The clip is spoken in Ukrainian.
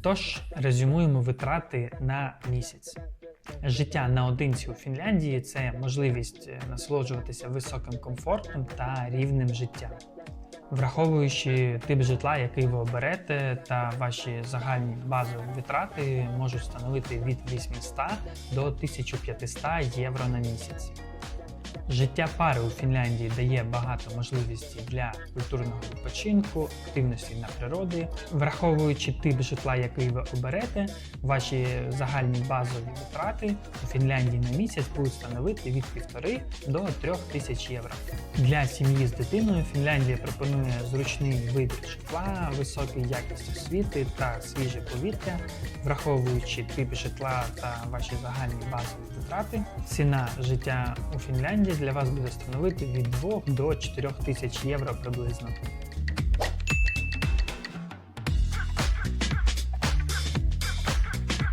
Тож резюмуємо витрати на місяць. Життя наодинці у Фінляндії це можливість е, насолоджуватися високим комфортом та рівнем життя. Враховуючи тип житла, який ви оберете, та ваші загальні базові витрати можуть становити від 800 до 1500 євро на місяць. Життя пари у Фінляндії дає багато можливостей для культурного відпочинку, активності на природі. Враховуючи тип житла, який ви оберете, ваші загальні базові витрати у Фінляндії на місяць будуть становити від 1,5 до 3 тисяч євро. Для сім'ї з дитиною Фінляндія пропонує зручний вибір житла, високій якість освіти та свіже повітря, враховуючи тип житла та ваші загальні базові витрати. Ціна життя у Фінляндії для вас буде становити від 2 до 4 тисяч євро приблизно.